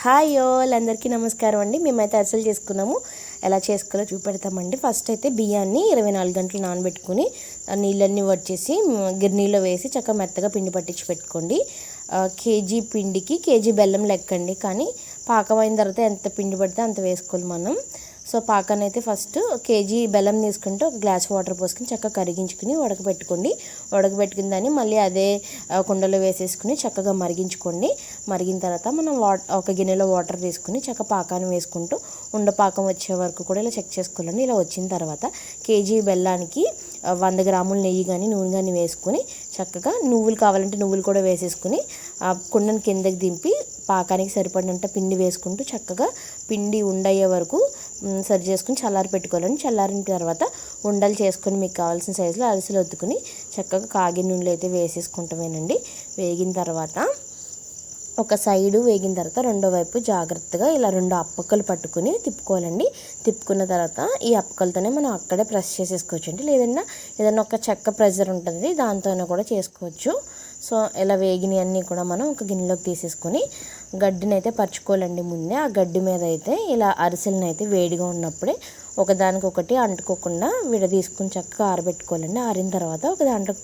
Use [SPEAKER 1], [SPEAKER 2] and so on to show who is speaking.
[SPEAKER 1] Hi whole అందరికీ నమస్కారం అండి. మేమైతే అరిసెలు చేసుకున్నాము. ఎలా చేసుకోవాలో చూపెడతామండి. ఫస్ట్ అయితే బియ్యాన్ని ఇరవై నాలుగు గంటలు నానబెట్టుకుని నీళ్ళన్నీ వచ్చేసి గిర్నీలో వేసి చక్కగా మెత్తగా పిండి పట్టించి పెట్టుకోండి. కేజీ పిండికి కేజీ బెల్లం లెక్కండి. కానీ పాకమైన తర్వాత ఎంత పిండి పడితే అంత వేసుకోవాలి మనం. సో పాకాన్ని అయితే ఫస్ట్ కేజీ బెల్లం తీసుకుంటే ఒక గ్లాస్ వాటర్ పోసుకుని చక్కగా కరిగించుకుని ఉడకబెట్టుకోండి. ఉడకబెట్టుకుని దాన్ని మళ్ళీ అదే కుండలో వేసేసుకుని చక్కగా మరిగించుకోండి. మరిగిన తర్వాత మనం వా ఒక గిన్నెలో వాటర్ తీసుకుని చక్క పాకాన్ని వేసుకుంటూ ఉండ పాకం వచ్చే వరకు కూడా ఇలా చెక్ చేసుకోవాలండి. ఇలా వచ్చిన తర్వాత కేజీ బెల్లానికి వంద గ్రాముల నెయ్యి కానీ నూనె కానీ వేసుకొని చక్కగా నువ్వులు కావాలంటే నువ్వులు కూడా వేసేసుకుని ఆ కుండను కిందకి దింపి పాకానికి సరిపడినంత పిండి వేసుకుంటూ చక్కగా పిండి ఉండయ్యే వరకు సరి చేసుకుని చల్లారి పెట్టుకోవాలండి. చల్లారిన తర్వాత ఉండలు చేసుకొని మీకు కావాల్సిన సైజులో అరిసెలు ఒత్తుకుని చక్కగా కాగిన నూనెలు అయితే వేసేసుకుంటామేనండి. వేగిన తర్వాత ఒక సైడు వేగిన తర్వాత రెండో వైపు జాగ్రత్తగా ఇలా రెండు అప్పకలు పట్టుకుని తిప్పుకోవాలండి. తిప్పుకున్న తర్వాత ఈ అప్పకలతోనే మనం అక్కడే ప్రెస్ చేసేసుకోవచ్చు అండి లేదన్నా ఏదైనా ఒక చెక్క ప్రెజర్ ఉంటుంది దాంతోనే కూడా చేసుకోవచ్చు. సో ఇలా వేగినవి అన్నీ కూడా మనం ఒక గిన్నెలోకి తీసేసుకొని గడ్డిని అయితే పరుచుకోవాలండి ముందే. ఆ గడ్డి మీద అయితే ఇలా అరిసెలను అయితే వేడిగా ఉన్నప్పుడే ఒకదానికొకటి అంటుకోకుండా విడదీసుకుని చక్కగా ఆరబెట్టుకోవాలండి. ఆరిన తర్వాత ఒక దాంట్లో